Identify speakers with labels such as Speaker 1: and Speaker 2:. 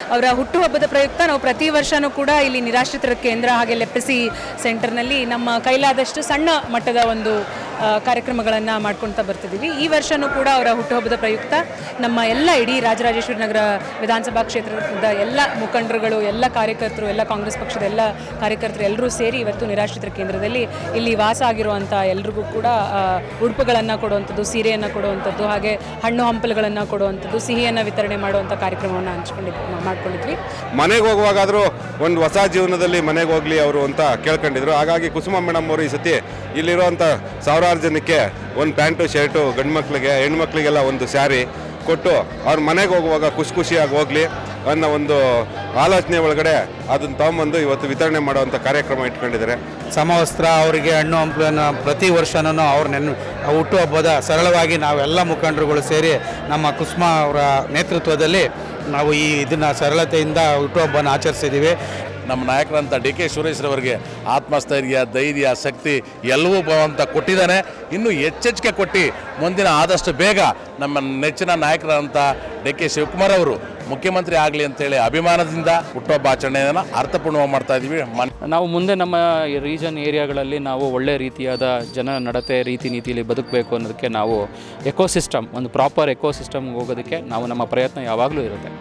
Speaker 1: ಅವರ ಹುಟ್ಟುಹಬ್ಬದ ಪ್ರಯುಕ್ತ ನಾವು ಪ್ರತಿ ವರ್ಷನೂ ಕೂಡ ಇಲ್ಲಿ ನಿರಾಶ್ರಿತರ ಕೇಂದ್ರ ಹಾಗೆ ಲೆಪ್ರಸಿ ಸೆಂಟರ್ನಲ್ಲಿ ನಮ್ಮ ಕೈಲಾದಷ್ಟು ಸಣ್ಣ ಮಟ್ಟದ ಒಂದು ಕಾರ್ಯಕ್ರಮಗಳನ್ನು ಮಾಡ್ಕೊಳ್ತಾ ಬರ್ತಿದ್ದೀವಿ. ಈ ವರ್ಷನೂ ಕೂಡ ಅವರ ಹುಟ್ಟುಹಬ್ಬದ ಪ್ರಯುಕ್ತ ನಮ್ಮ ಎಲ್ಲ ಇಡೀ ರಾಜರಾಜೇಶ್ವರಿ ನಗರ ವಿಧಾನಸಭಾ ಕ್ಷೇತ್ರದ ಎಲ್ಲ ಮುಖಂಡರುಗಳು, ಎಲ್ಲ ಕಾರ್ಯಕರ್ತರು, ಎಲ್ಲ ಕಾಂಗ್ರೆಸ್ ಪಕ್ಷದ ಎಲ್ಲ ಕಾರ್ಯಕರ್ತರು ಎಲ್ಲರೂ ಸೇರಿ ಇವತ್ತು ನಿರಾಶ್ರಿತರ ಕೇಂದ್ರದಲ್ಲಿ ಇಲ್ಲಿ ವಾಸ ಆಗಿರುವಂಥ ಎಲ್ರಿಗೂ ಕೂಡ ಉಡುಪುಗಳನ್ನು ಕೊಡುವಂಥದ್ದು, ಸೀರೆಯನ್ನು ಕೊಡುವಂಥದ್ದು, ಹಾಗೆ ಹಣ್ಣು ಹಂಪಲುಗಳನ್ನು ಕೊಡುವಂಥದ್ದು, ಸಿಹಿಯನ್ನು ವಿತರಣೆ ಮಾಡುವಂಥ ಕಾರ್ಯಕ್ರಮವನ್ನು ಹಂಚ್ಕೊಂಡಿದ್ವಿ ಮಾಡ್ಕೊಂಡಿದ್ವಿ.
Speaker 2: ಮನೆಗೆ ಹೋಗುವಾಗಾದರೂ ಒಂದು ಹೊಸ ಜೀವನದಲ್ಲಿ ಮನೆಗೆ ಹೋಗಲಿ ಅವರು ಅಂತ ಕೇಳ್ಕೊಂಡಿದ್ರು. ಹಾಗಾಗಿ ಕುಸುಮ ಮೇಡಮ್ ಅವರು ಈ ಸತಿ ಇಲ್ಲಿರುವಂಥ ಸಾವಿರಾರು ಜನಕ್ಕೆ ಒಂದು ಪ್ಯಾಂಟು, ಶರ್ಟು, ಗಂಡು ಮಕ್ಕಳಿಗೆ ಹೆಣ್ಮಕ್ಳಿಗೆಲ್ಲ ಒಂದು ಸ್ಯಾರಿ ಕೊಟ್ಟು ಅವ್ರ ಮನೆಗೆ ಹೋಗುವಾಗ ಖುಷಿ ಖುಷಿಯಾಗಿ ಹೋಗಲಿ ಅನ್ನೋ ಒಂದು ಆಲೋಚನೆ ಒಳಗಡೆ ಅದನ್ನು ತೊಗೊಂಬಂದು ಇವತ್ತು ವಿತರಣೆ ಮಾಡುವಂಥ ಕಾರ್ಯಕ್ರಮ ಇಟ್ಕೊಂಡಿದ್ದಾರೆ.
Speaker 3: ಸಮವಸ್ತ್ರ, ಅವರಿಗೆ ಹಣ್ಣು ಹಂಪಲನ್ನು ಪ್ರತಿ ವರ್ಷನೂ ಅವ್ರ ನೆನ್ ಹುಟ್ಟುಹಬ್ಬದ ಸರಳವಾಗಿ ನಾವೆಲ್ಲ ಮುಖಂಡರುಗಳು ಸೇರಿ ನಮ್ಮ ಕುಸುಮ ಅವರ ನೇತೃತ್ವದಲ್ಲಿ ನಾವು ಈ ಇದನ್ನು ಸರಳತೆಯಿಂದ ಹುಟ್ಟುಹಬ್ಬನ ಆಚರಿಸಿದ್ದೀವಿ
Speaker 4: ನಮ್ಮ ನಾಯಕರಂಥ ಡಿ ಕೆ ಸುರೇಶ್ರವರಿಗೆ ಆತ್ಮಸ್ಥೈರ್ಯ, ಧೈರ್ಯ, ಶಕ್ತಿ ಎಲ್ಲವೂ ಭಗವಂತ ಕೊಟ್ಟಿದ್ದಾನೆ. ಇನ್ನು ಹೆಚ್ಚೆಚ್ಚಿಗೆ ಕೊಟ್ಟು ಮುಂದಿನ ಆದಷ್ಟು ಬೇಗ ನಮ್ಮ ನೆಚ್ಚಿನ ನಾಯಕರಂಥ ಡಿ ಕೆ ಶಿವಕುಮಾರ್ ಅವರು ಮುಖ್ಯಮಂತ್ರಿ ಆಗಲಿ ಅಂತೇಳಿ ಅಭಿಮಾನದಿಂದ ಹುಟ್ಟುಹಬ್ಬ ಆಚರಣೆಯನ್ನು ಅರ್ಥಪೂರ್ಣವಾಗಿ ಮಾಡ್ತಾ ಇದ್ದೀವಿ.
Speaker 5: ನಾವು ಮುಂದೆ ನಮ್ಮ ರೀಜನ್ ಏರಿಯಾಗಳಲ್ಲಿ ನಾವು ಒಳ್ಳೆ ರೀತಿಯಾದ ಜನ ನಡತೆ ರೀತಿ ನೀತಿಯಲ್ಲಿ ಬದುಕಬೇಕು ಅನ್ನೋದಕ್ಕೆ ನಾವು ಎಕೋಸಿಸ್ಟಮ್ ಒಂದು ಪ್ರಾಪರ್ ಎಕೋಸಿಸ್ಟಮ್ಗೆ ಹೋಗೋದಕ್ಕೆ ನಾವು ನಮ್ಮ ಪ್ರಯತ್ನ ಯಾವಾಗಲೂ ಇರುತ್ತೆ.